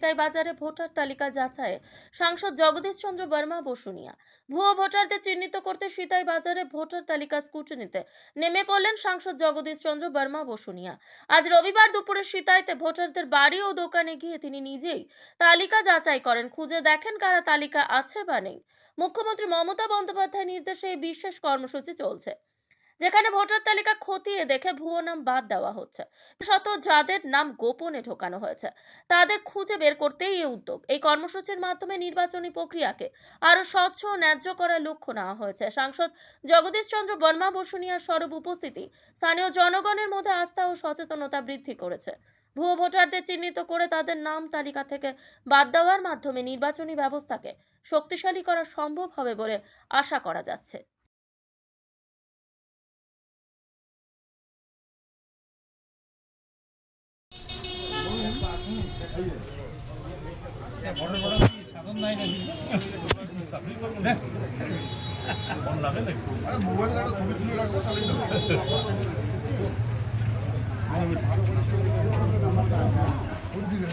তাই বাজারে ভোটার তালিকা যাচাইয়ে সাংসদ জগদীশ চন্দ্র বর্মা, বসুনিয়া। ভুয়ো ভোটারদের চিহ্নিত করতে সিতাই বাজারে ভোটার তালিকা স্কুটিনিতে। নেমে পড়লেন সাংসদ জগদীশ চন্দ্র বর্মা, বসুনিয়া। আজ রবিবার দুপুরে সিতাইতে ভোটারদের বাড়ি ও দোকানে গিয়ে তিনি নিজেই তালিকা যাচাই করেন। খুঁজে দেখেন কারা তালিকা আছে বা নেই। মুখ্যমন্ত্রী মমতা বন্দ্যোপাধ্যায়ের নির্দেশে এই বিশেষ কর্মসূচি চলছে। যেখানে ভোটার তালিকা খতিয়ে দেখে ভুয়ো নাম বাদ দেওয়া হচ্ছে। শত যাদের নাম গোপনে ঢোকানো হয়েছে, তাদের খুঁজে বের করতেই এই উদ্যোগ। এই কর্মসূচির মাধ্যমে নির্বাচনী প্রক্রিয়াকে আরও স্বচ্ছ ও ন্যায্য করার লক্ষ্য নেওয়া হয়েছে। সাংসদ জগদীশ চন্দ্র বর্মা বসুনিয়ার সরব উপস্থিতি স্থানীয় জনগণের মধ্যে আস্থা ও সচেতনতা বৃদ্ধি করেছে। ভুয়ো ভোটারদের চিহ্নিত করে তাদের নাম তালিকা থেকে বাদ দেওয়ার মাধ্যমে নির্বাচনী ব্যবস্থাকে শক্তিশালী করা সম্ভব হবে বলে আশা করা যাচ্ছে। ভাগ হইতে তো এখন জিরো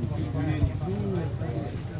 ফাইভ ওয়ান এই ছিল সিক্স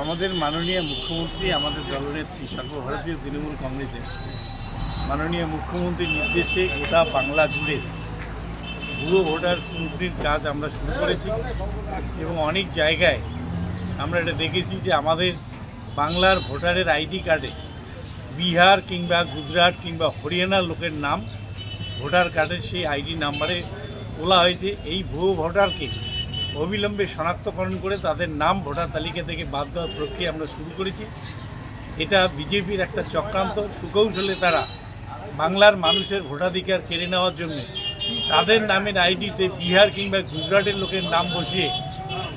আমাদের মাননীয় মুখ্যমন্ত্রী আমাদের দলনেত্রী সর্বভারতীয় তৃণমূল কংগ্রেসের মাননীয় মুখ্যমন্ত্রীর নির্দেশে গোটা বাংলা জুড়ে ভুয়ো ভোটার স্ক্রুটনির কাজ আমরা শুরু করেছি এবং অনেক জায়গায় আমরা এটা দেখেছি যে আমাদের বাংলার ভোটারের আইডি কার্ডে বিহার কিংবা গুজরাট কিংবা হরিয়ানার লোকের নাম ভোটার কার্ডের সেই আইডি নাম্বারে তোলা হয়েছে। এই ভুয়ো ভোটারকে অবিলম্বে শনাক্তকরণ করে তাদের নাম, ভোটার তালিকা থেকে বাদ দেওয়ার প্রক্রিয়া আমরা শুরু করেছি। এটা বিজেপির একটা চক্রান্ত। সুকৌশলে তারা বাংলার মানুষের ভোটাধিকার কেড়ে নেওয়ার জন্য তাদের নামের আইডিতে বিহার কিংবা গুজরাটের লোকের নাম বসিয়ে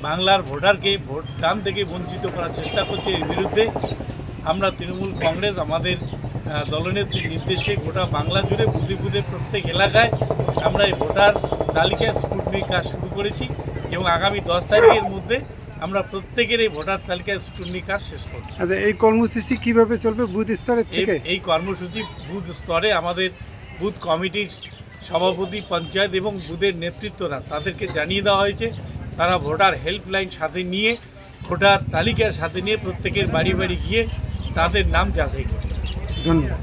বাংলার ভোটারকে ভোট দান থেকে বঞ্চিত করার চেষ্টা করছে। এর বিরুদ্ধে আমরা তৃণমূল কংগ্রেস, আমাদের দলনেত্রীর নির্দেশে গোটা বাংলা জুড়ে বুধে বুধে প্রত্যেক এলাকায় আমরা এই ভোটার তালিকায় স্ক্রুটনির কাজ শুরু করেছি। এবং আগামী দশ তারিখের মধ্যে আমরা প্রত্যেকের এই ভোটার তালিকায় স্ক্রুটনির কাজ শেষ করব। আচ্ছা এই কর্মসূচি কীভাবে চলবে? বুথ স্তরের এই থেকে? এই কর্মসূচি বুথ স্তরে আমাদের বুথ কমিটির সভাপতি পঞ্চায়েত এবং বুথের নেতৃত্বরা তাদেরকে জানিয়ে দেওয়া হয়েছে। তারা ভোটার হেল্পলাইন সাথে নিয়ে ভোটার তালিকার সাথে নিয়ে প্রত্যেকের বাড়ি বাড়ি গিয়ে তাদের নাম যাচাই করবে। ধন্যবাদ।